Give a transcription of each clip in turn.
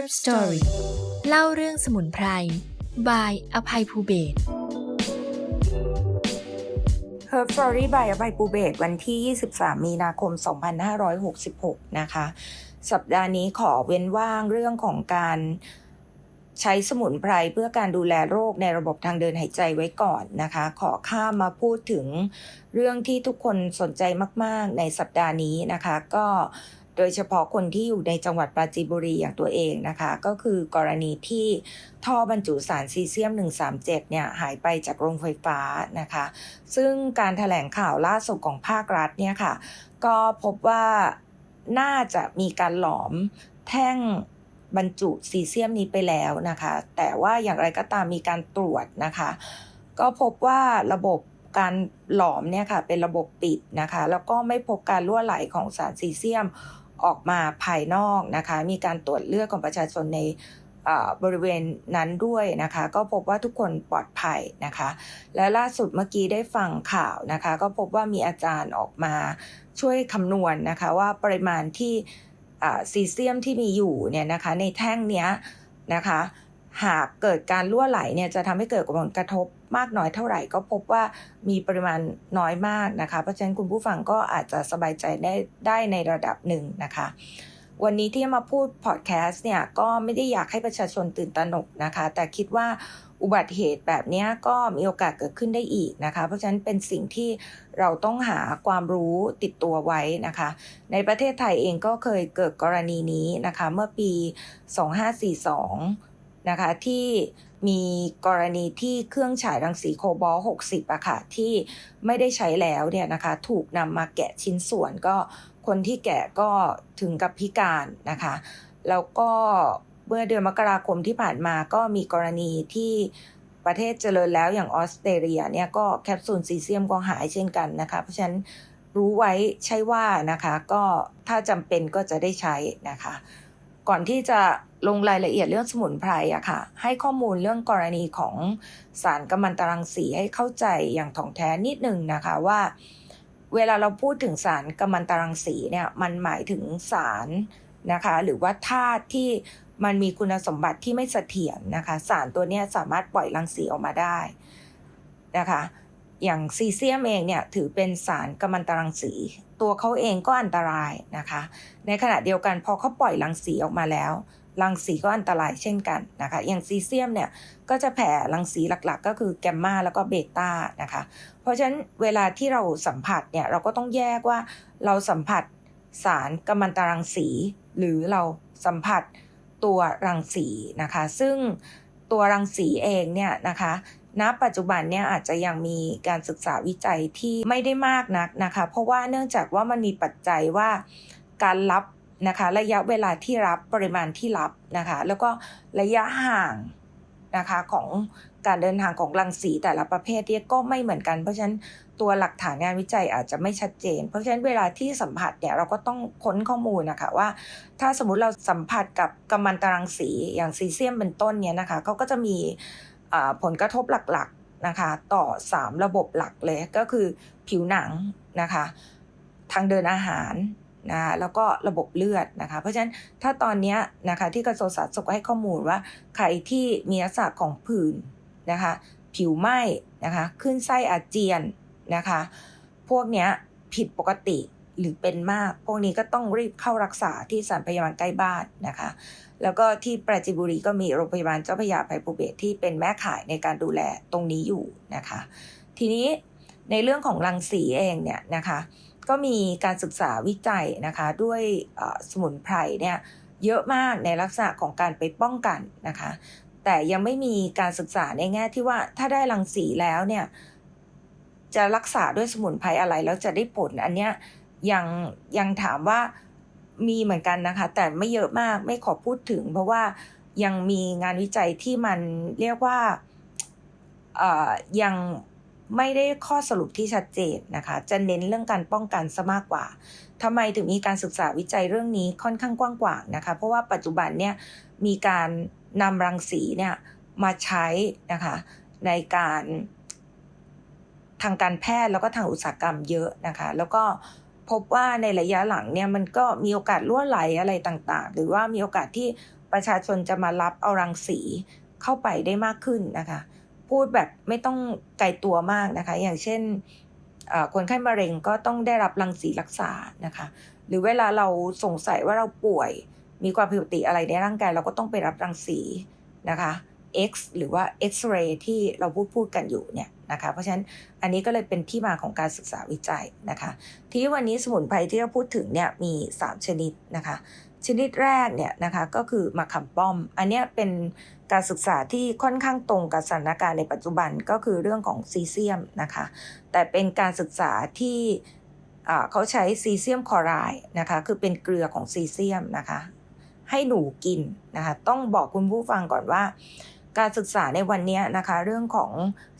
Herb Story เล่าเรื่องสมุนไพรบายอภัยภูเบศร Herb Story by อภัยปูเบศวันที่ 23 มีนาคม 2566 นะคะ สัปดาห์นี้ขอเว้นว่างเรื่องของการใช้สมุนไพรเพื่อการดูแลโรคในระบบทางเดินหายใจไว้ก่อนนะคะ ขอข้ามมาพูดถึงเรื่องที่ทุกคนสนใจมาก ๆ ในสัปดาห์นี้นะคะ ก็โดยเฉพาะคนที่อยู่ในจังหวัดปราจีนบุรีอย่างตัวเองนะคะ ก็คือกรณีที่ท่อบรรจุสารซีเซียม 137 เนี่ยหายไปจากโรงไฟฟ้านะคะ ซึ่งการถแถลงข่าวล่าสุดของภาครัฐเนี่ยค่ะ ก็พบว่าน่าจะมีการหลอมแท่งบรรจุซีเซียมนี้ไปแล้วนะคะ แต่ว่าอย่างไรก็ตามมีการตรวจนะคะ ก็พบว่าระบบการหลอมเนี่ยค่ะเป็นระบบปิดนะคะ แล้วก็ไม่พบการรั่วไหลของสารซีเซียม ออกมาภายนอกนะคะ มีการตรวจเลือดของประชาชนในบริเวณนั้นด้วยนะคะ ก็พบว่าทุกคนปลอดภัยนะคะ และล่าสุดเมื่อกี้ได้ฟังข่าวนะคะ ก็พบว่ามีอาจารย์ออกมาช่วยคำนวณนนะคะ ว่าปริมาณที่ซีเซียมที่มีอยู่เนี่ยนะคะ ในแท่งเนี้ยนะคะ หากเกิดการรั่วไหลเนี่ยจะทำให้เกิดผลกระทบมากน้อยเท่าไหร่ ก็พบว่ามีปริมาณน้อยมากนะคะ เพราะฉะนั้นคุณผู้ฟังก็อาจจะสบายใจได้ได้ในระดับหนึ่งนะคะ วันนี้ที่มาพูดพอดแคสต์เนี่ยก็ไม่ได้อยากให้ประชาชนตื่นตระหนกนะคะ แต่คิดว่าอุบัติเหตุแบบนี้ก็มีโอกาสเกิดขึ้นได้อีกนะคะ เพราะฉะนั้นเป็นสิ่งที่เราต้องหาความรู้ติดตัวไว้นะคะ ในประเทศไทยเองก็เคยเกิดกรณีนี้นะคะ เมื่อปี 2542 นะคะที่มีกรณีที่เครื่องฉายรังสีโคบอล60อะค่ะที่ไม่ได้ใช้แล้วเนี่ยนะคะถูกนำมาแกะชิ้นส่วนก็คนที่แกะก็ถึงกับพิการนะคะ แล้วก็เมื่อเดือนมกราคมที่ผ่านมาก็มีกรณีที่ประเทศเจริญแล้วอย่างออสเตรเลียเนี่ยก็แคปซูลซีเซียมก็หายเช่นกันนะคะ เพราะฉะนั้นรู้ไว้ใช่ว่านะคะ ก็ถ้าจำเป็นก็จะได้ใช้นะคะ ก่อนที่จะลงรายละเอียดเรื่องสมุนไพรอะค่ะ ให้ข้อมูลเรื่องกรณีของสารกัมมันตรังสีให้เข้าใจอย่างถ่องแท้นิดหนึ่งนะคะว่า เวลาเราพูดถึงสารกัมมันตรังสีเนี่ยมันหมายถึงสารนะคะ หรือว่าธาตุที่มันมีคุณสมบัติที่ไม่เสถียรนะคะ สารตัวนี้สามารถปล่อยรังสีออกมาได้นะคะ อย่างซีเซียมเองเนี่ยถือเป็นสารกัมมันตรังสี ตัวเขาเองก็อันตรายนะคะ ในขณะเดียวกันพอเขาปล่อยรังสีออกมาแล้วรังสีก็อันตรายเช่นกันนะคะ อย่างซีเซียมเนี่ยก็จะแผ่รังสีหลักๆ ก็คือแกมมาแล้วก็เบต้านะคะ เพราะฉะนั้นเวลาที่เราสัมผัสเนี่ยเราก็ต้องแยกว่าเราสัมผัสสารกัมมันตรังสี หรือเราสัมผัสตัวรังสีนะคะ ซึ่งตัวรังสีเองเนี่ยนะคะ ณปัจจุบันเนี่ยอาจจะยังมีการศึกษาวิจัยที่ไม่ได้มากนักนะคะ เพราะว่าเนื่องจากว่ามันมีปัจจัยว่าการรับนะคะ ระยะเวลาที่รับปริมาณที่รับนะคะ แล้วก็ระยะห่างนะคะของการเดินทางของรังสีแต่ละประเภทเนี่ยก็ไม่เหมือนกัน เพราะฉะนั้นตัวหลักฐานงานวิจัยอาจจะไม่ชัดเจน เพราะฉะนั้นเวลาที่สัมผัสเนี่ยเราก็ต้องค้นข้อมูลนะคะว่า ถ้าสมมุติเราสัมผัสกับกัมมันตรังสีอย่างซีเซียมเป็นต้นเนี่ยนะคะเขาก็จะมี ผลกระทบหลักๆนะคะต่อ 3 ระบบหลักเลยก็คือผิวหนังนะคะทางเดินอาหารนะแล้วก็ระบบเลือดนะคะ เพราะฉะนั้นถ้าตอนนี้นะคะที่กระทรวงสาธารณสุขให้ข้อมูลว่าใครที่มีลักษณะของผื่นนะคะผิวไหม้นะคะขึ้นไส้อาเจียนนะคะพวกนี้ผิดปกติหรือเป็นมาก พวกนี้ก็ต้องรีบเข้ารักษาที่สถานพยาบาลใกล้บ้านนะคะ แล้วก็ที่ปราจีนบุรีก็มีโรงพยาบาลเจ้าพระยาภัยภูเบศที่เป็นแม่ข่ายในการดูแลตรงนี้อยู่นะคะ ทีนี้ในเรื่องของรังสีเองเนี่ยนะคะ ก็มีการศึกษาวิจัยนะคะด้วยสมุนไพรเนี่ยเยอะมากในลักษณะของการไปป้องกันนะคะ แต่ยังไม่มีการศึกษาในแง่ที่ว่าถ้าได้รังสีแล้วเนี่ยจะรักษาด้วยสมุนไพรอะไรแล้วจะได้ผลอันเนี้ยยังยังถามว่า มีเหมือนกันนะคะ แต่ไม่เยอะมากไม่ขอพูดถึง เพราะว่ายังมีงานวิจัยที่มันเรียกว่ายังไม่ได้ข้อสรุปที่ชัดเจนนะคะ จะเน้นเรื่องการป้องกันซะมากกว่าทำไมถึงมีการศึกษาวิจัยเรื่องนี้ค่อนข้างกว้างกว่านะคะ เพราะว่าปัจจุบันเนี่ยมีการนำรังสีเนี่ยมาใช้นะคะในการทางการแพทย์แล้วก็ทางอุตสาหกรรมเยอะนะคะ แล้วก็ พบว่าในระยะหลังเนี่ยมันก็มีโอกาสรั่วไหลอะไรต่างๆ หรือว่ามีโอกาสที่ประชาชนจะมารับเอารังสีเข้าไปได้มากขึ้นนะคะ พูดแบบไม่ต้องไกลตัวมากนะคะ อย่างเช่นคนไข้มะเร็งก็ต้องได้รับรังสีรักษานะคะ หรือเวลาเราสงสัยว่าเราป่วย มีความผิดปกติอะไรในร่างกายเราก็ต้องไปรับรังสีนะคะ X หรือว่า X-ray ที่เราพูดพูดกันอยู่เนี่ยนะคะ เพราะฉะนั้นอันนี้ก็เลยเป็นที่มาของการศึกษาวิจัยนะคะ ที่วันนี้สมุนไพรที่เราพูดถึงเนี่ยมี 3 ชนิดนะคะ ชนิดแรกเนี่ยนะคะก็คือมะขามป้อม อันนี้เป็นการศึกษาที่ค่อนข้างตรงกับสถานการณ์ในปัจจุบันก็คือเรื่องของซีเซียมนะคะ แต่เป็นการศึกษาที่เขาใช้ซีเซียมคลอไรด์นะคะ คือเป็นเกลือของซีเซียมนะคะ ให้หนูกินนะคะ ต้องบอกคุณผู้ฟังก่อนว่า การศึกษาในวันนี้นะคะ เรื่องของ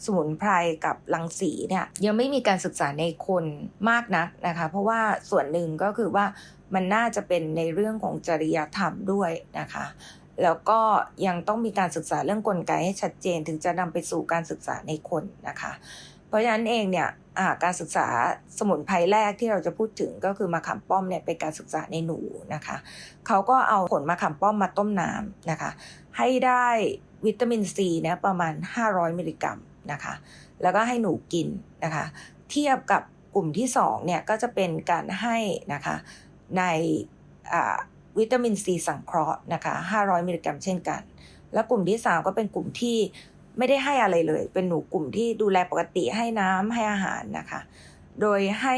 สมุนไพรกับรังสีเนี่ยยังไม่มีการศึกษาในคนมากนักนะคะ เพราะว่าส่วนหนึ่งก็คือว่ามันน่าจะเป็นในเรื่องของจริยธรรมด้วยนะคะ แล้วก็ยังต้องมีการศึกษาเรื่องกลไกให้ชัดเจนถึงจะนำไปสู่การศึกษาในคนนะคะ เพราะฉะนั้นเองเนี่ยการศึกษาสมุนไพรแรกที่เราจะพูดถึงก็คือมะขามป้อมเนี่ยเป็นการศึกษาในหนูนะคะเขาก็เอาผลมะขามป้อมมาต้มน้ำนะคะ ให้ได้วิตามินซีเนี่ยประมาณ 500 มิลลิกรัมนะคะ แล้วก็ให้หนูกินนะคะ เทียบกับกลุ่มที่2เนี่ยก็จะเป็นการให้นะคะในวิตามินซีสังเคราะห์นะคะ 500 มิลลิกรัมเช่นกัน แล้วกลุ่มที่ 3 ก็เป็นกลุ่มที่ ไม่ได้ให้อะไรเลย เป็นหนูกลุ่มที่ดูแลปกติให้น้ำให้อาหารนะคะ โดยให้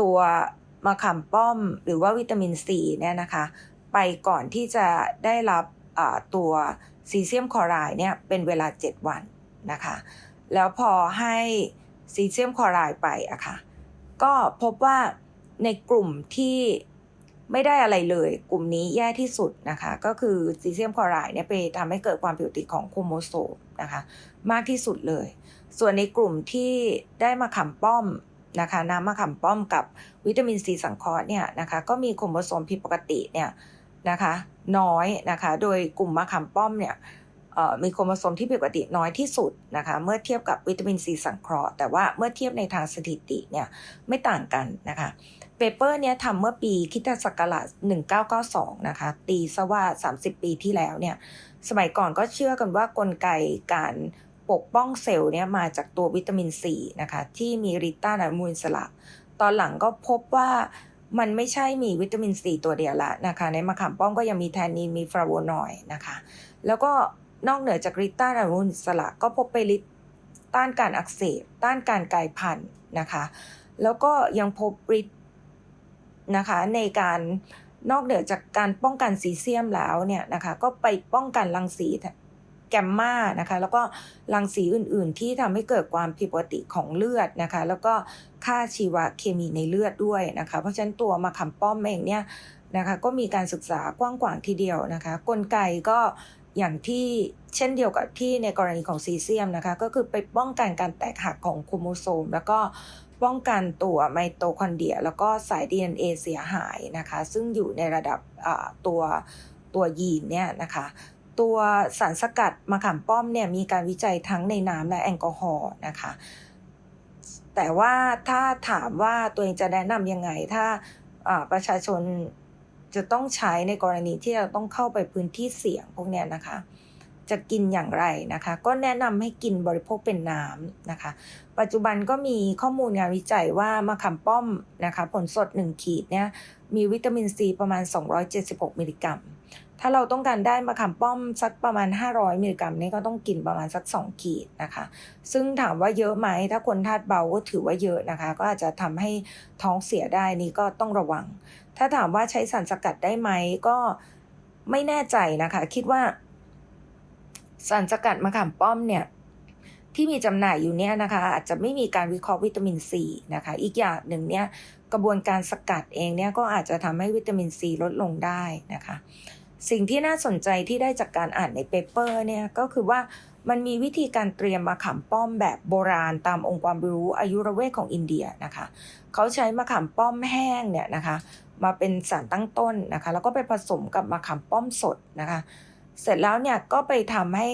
ตัวมะขามป้อมหรือว่าวิตามินซีเนี่ยนะคะ ไปก่อนที่จะได้รับตัวซีเซียมคลอไรด์เนี่ยเป็นเวลา 7 วันนะคะ แล้วพอให้ซีเซียมคลอไรด์ไปอะค่ะก็พบว่าในกลุ่มที่ไม่ได้อะไรเลย กลุ่มนี้แย่ที่สุดนะคะ ก็คือซีเซียมคลอไรด์เนี่ยไปทำให้เกิดความผิดปกติดของโครโมโซม นะคะ มากที่สุดเลย ส่วนในกลุ่มที่ได้มาขามป้อมนะคะน้ำมะขามป้อมกับวิตามินซีสังเคราะห์เนี่ยนะคะก็มีโครโมโซมผิดปกติเนี่ยนะคะน้อยนะคะโดยกลุ่มมะขามป้อมเนี่ยมีโครโมโซมที่ผิดปกติน้อยที่สุดนะคะเมื่อเทียบกับวิตามินซีสังเคราะห์แต่ว่าเมื่อเทียบในทางสถิติเนี่ยไม่ต่างกันนะคะ เปเปอร์เนี้ยทำเมื่อปีคริดศักราช1992 นะคะ ตีซะว่า 30 ปีที่แล้วเนี่ย สมัยก่อนก็เชื่อกันว่ากลไกการปกป้องเซลล์เนี่ยมาจากตัววิตามินซีนะคะ ที่มีริต้านามูลอิสระ ตอนหลังก็พบว่ามันไม่ใช่มีวิตามินซีตัวเดียวละนะคะ ในมะขามป้อมก็ยังมีแทนนินมีฟลาโวนอยด์นะคะ แล้วก็นอกเหนือจากริต้านามูลอิสระ ก็พบไปฤทธิ์ต้านการอักเสบต้านการกลายพันธุ์นะคะ แล้วก็ยังพบฤทธิ์ นะคะในการนอกเหนือจากการป้องกันซีเซียมแล้วเนี่ยนะคะก็ไปป้องกันรังสีแกมมานะคะแล้วก็รังสีอื่นๆ ที่ทำให้เกิดความผิดปกติของเลือดนะคะแล้วก็ค่าชีวเคมีในเลือดด้วยนะคะเพราะฉะนั้นตัวมะขามป้อมเองเนี่ยนะคะก็มีการศึกษากว้างขวางทีเดียวนะคะ กลไกก็อย่างที่เช่นเดียวกับที่ในกรณีของซีเซียมนะคะก็คือไปป้องกันการแตกหักของโครโมโซม แล้วก็ ป้องกันตัวไมโตคอนเดรีย แล้วก็สาย DNA เสียหายนะคะ ซึ่งอยู่ในระดับตัวตัวยีนเนี่ยนะคะตัวสารสกัดมะขามป้อมเนี่ยมีการวิจัยทั้งในน้ำและแอลกอฮอล์นะคะ แต่ว่าถ้าถามว่าตัวเองจะแนะนำยังไง ถ้าอ่าประชาชนจะต้องใช้ในกรณีที่เราต้องเข้าไปพื้นที่เสี่ยงพวกเนี้ยนะคะ จะกินอย่างไรนะคะ ก็แนะนำให้กินบริโภคเป็นน้ำนะคะ ปัจจุบันก็มีข้อมูลงานวิจัยว่ามะขามป้อมนะคะ ผลสด 1 ขีดเนี่ยมีวิตามินซีประมาณ 276 มิลลิกรัม ถ้าเราต้องการได้มะขามป้อมสักประมาณ 500 มิลลิกรัมนี่ก็ต้องกินประมาณสัก 2 ขีดนะคะ ซึ่งถามว่าเยอะไหม ถ้าคนธาตุเบาก็ถือว่าเยอะนะคะ ก็อาจจะทำให้ท้องเสียได้นี่ก็ต้องระวัง ถ้าถามว่าใช้สารสกัดได้ไหมก็ไม่แน่ใจนะคะ คิดว่า สารสกัดมะขามป้อมเนี่ยที่มีจำหน่ายอยู่เนี่ยนะคะ อาจจะไม่มีการวิเคราะห์วิตามินซีนะคะ อีกอย่างหนึ่งเนี่ยกระบวนการสกัดเองเนี่ยก็อาจจะทำให้วิตามินซีลดลงได้นะคะ สิ่งที่น่าสนใจที่ได้จากการอ่านในเปเปอร์เนี่ยก็คือว่ามันมีวิธีการเตรียมมะขามป้อมแบบโบราณตามองค์ความรู้อายุรเวทของอินเดียนะคะ เขาใช้มะขามป้อมแห้งเนี่ยนะคะ มาเป็นสารตั้งต้นนะคะ แล้วก็ไปผสมกับมะขามป้อมสดนะคะ เสร็จแล้วเนี่ยก็ไปทำให้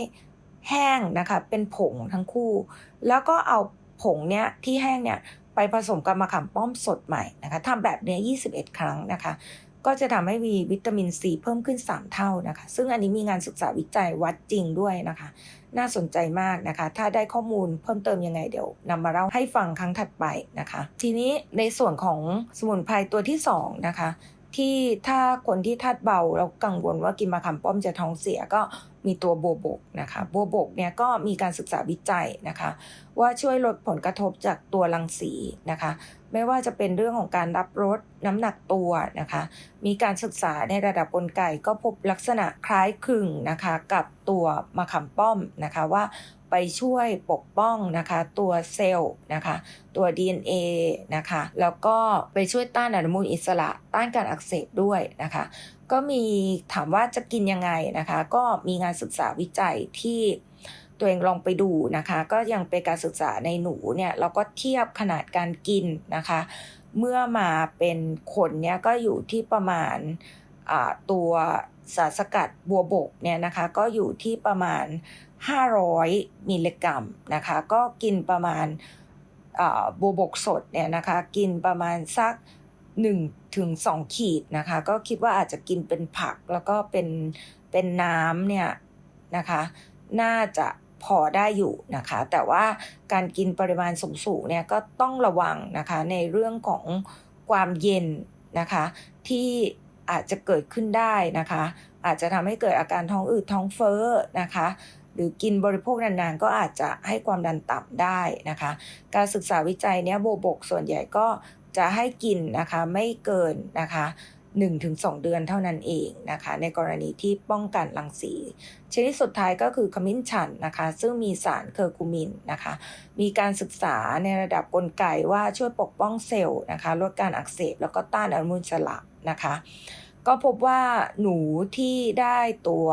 แห้งนะคะ เป็นผงทั้งคู่ แล้วก็เอาผงเนี่ยที่แห้งเนี่ยไปผสมกับมะขามป้อมสดใหม่นะคะทำแบบเนี้ย21 ครั้งนะคะ ก็จะทำให้มีวิตามินซีเพิ่มขึ้น 3 เท่านะคะ ซึ่งอันนี้มีงานศึกษาวิจัยวัดจริงด้วยนะคะ น่าสนใจมากนะคะ ถ้าได้ข้อมูลเพิ่มเติมยังไงเดี๋ยวนำมาเล่าให้ฟังครั้งถัดไปนะคะ ทีนี้ในส่วนของสมุนไพรตัวที่สองนะคะ ที่ถ้าคนที่ธาตุเบาแล้วกังวลว่ากินมะขามป้อมจะท้องเสียก็มีตัวโบวบกนะคะโบวบกเนี่ยก็มีการศึกษาวิจัยนะคะ ว่าช่วยลดผลกระทบจากตัวรังสีนะคะ ไม่ว่าจะเป็นเรื่องของการรับรสน้ำหนักตัวนะคะ มีการศึกษาในระดับกลไกก็พบลักษณะคล้ายคลึงนะคะ กับตัวมะขามป้อมนะคะว่า ไปช่วยปกป้องนะคะ ตัวเซลล์นะคะ ตัว DNA นะคะ แล้วก็ไปช่วยต้านอนุมูลอิสระ ต้านการอักเสบด้วยนะคะ ก็มีถามว่าจะกินยังไงนะคะ ก็มีงานศึกษาวิจัยที่ตัวเองลองไปดูนะคะ ก็ยังเป็นการศึกษาในหนูเนี่ยเราก็เทียบขนาดการกินนะคะ เมื่อมาเป็นคนเนี่ยก็อยู่ที่ประมาณตัวสารสกัดบัวบกเนี่ยนะคะ ก็อยู่ที่ประมาณ 500 มิลลิกรัมนะคะ ก็กินประมาณบัวบกสดเนี่ยนะคะ กินประมาณสัก1ถึง2ขีดนะคะ ก็คิดว่าอาจจะกินเป็นผักแล้วก็เป็นเป็นน้ำเนี่ยนะคะ น่าจะพอได้อยู่นะคะ แต่ว่าการกินปริมาณสูงๆเนี่ยก็ต้องระวังนะคะในเรื่องของความเย็นนะคะ ที่อาจจะเกิดขึ้นได้นะคะ อาจจะทำให้เกิดอาการท้องอืดท้องเฟ้อนะคะ รือกินบริโภคนานๆ ก็อาจจะให้ความดันต่ำได้นะคะ การศึกษาวิจัยเนี้ยโบบกส่วนใหญ่ก็จะให้กินนะคะไม่เกินนะคะ1-2 เดือนเท่านั้นเองนะคะ ในกรณีที่ป้องกันรังสี ชนิดสุดท้ายก็คือขมิ้นชันนะคะ ซึ่งมีสารเคอร์คูมินนะคะ มีการศึกษาในระดับกลไกว่าช่วยปกป้องเซลล์นะคะลดการอักเสบแล้วก็ต้านอนุมูลอิสระนะคะ ก็พบว่าหนูที่ได้ตัว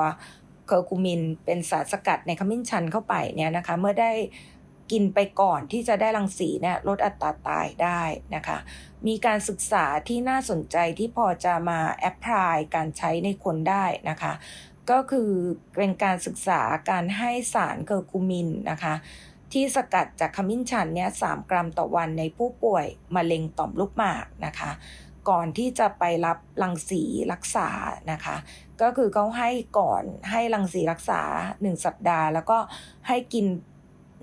เคอร์คูมิน เป็นสารสกัดในขมิ้นชันเข้าไปเนี่ยนะคะ เมื่อได้กินไปก่อนที่จะได้รังสีเนี่ยลดอัตราตายได้นะคะ มีการศึกษาที่น่าสนใจที่พอจะมาแอพพลายการใช้ในคนได้นะคะ ก็คือเป็นการศึกษาการให้สารเคอร์คูมินนะคะที่สกัดจากขมิ้นชันเนี่ยสกรัมต่อวันในผู้ป่วยมะเร็งต่อมลูกหมากนะคะ ก่อนที่จะไปรับรังสีรักษานะคะ ก็คือเขาให้ก่อนให้รังสีรักษา 1 สัปดาห์ แล้วก็ให้กิน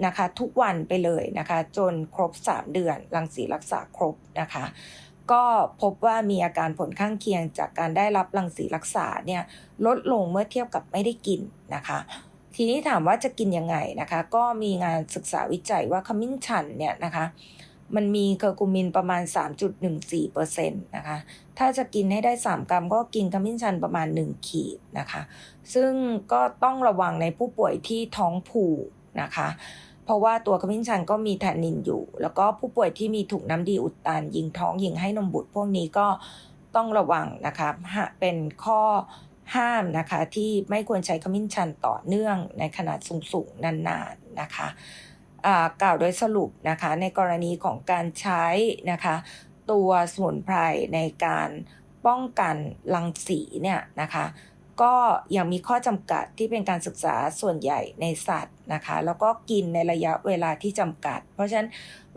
นะคะทุกวันไปเลยนะคะ จนครบ 3 เดือนรังสีรักษาครบนะคะ ก็พบว่ามีอาการผลข้างเคียงจากการได้รับรังสีรักษาเนี่ยลดลงเมื่อเทียบกับไม่ได้กินนะคะทีนี้ถามว่าจะกินยังไงนะคะ ก็มีงานศึกษาวิจัยว่าขมิ้นชันเนี่ยนะคะ มันมีเคอร์คูมินประมาณ 3.14%นะคะ ถ้าจะกินให้ได้ 3 กรัมก็กินขมิ้นชันประมาณ 1 ขีดนะคะ ซึ่งก็ต้องระวังในผู้ป่วยที่ท้องผูกนะคะ เพราะว่าตัวขมิ้นชันก็มีแทนนินอยู่ แล้วก็ผู้ป่วยที่มีถุงน้ำดีอุดตัน ยิงท้องยิงให้นมบุตรพวกนี้ก็ต้องระวังนะคะเป็นข้อห้ามนะคะที่ไม่ควรใช้ขมิ้นชันต่อเนื่องในขนาดสูงๆนานๆนะคะ กล่าวโดยสรุปนะคะในกรณีของการใช้นะคะตัวสมุนไพรในการป้องกันรังสีเนี่ยนะคะก็ยังมีข้อจำกัดที่เป็นการศึกษาส่วนใหญ่ในสัตว์นะคะแล้วก็กินในระยะเวลาที่จำกัด เพราะฉะนั้น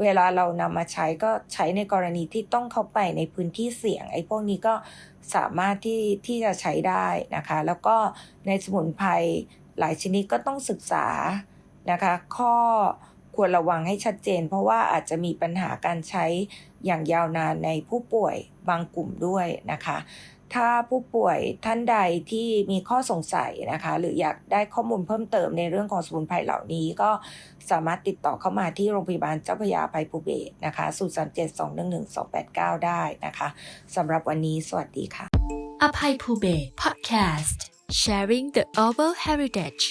เวลาเรานำมาใช้ก็ใช้ในกรณีที่ต้องเข้าไปในพื้นที่เสี่ยงไอ้พวกนี้ก็สามารถที่ที่จะใช้ได้นะคะแล้วก็ในสมุนไพรหลายชนิดก็ต้องศึกษานะคะข้อ ควรระวังให้ชัดเจน เพราะว่าอาจจะมีปัญหาการใช้อย่างยาวนานในผู้ป่วยบางกลุ่มด้วยนะคะ ถ้าผู้ป่วยท่านใดที่มีข้อสงสัยนะคะ หรืออยากได้ข้อมูลเพิ่มเติมในเรื่องของสมุนไพรเหล่านี้ก็สามารถติดต่อเข้ามาที่โรงพยาบาลเจ้าพระยาภัยภูเบศนะคะ0 3 7 2 1 1 2 8 9 ได้นะคะสำหรับวันนี้สวัสดีค่ะอภัยภูเบศ Podcast Sharing the Oval Heritage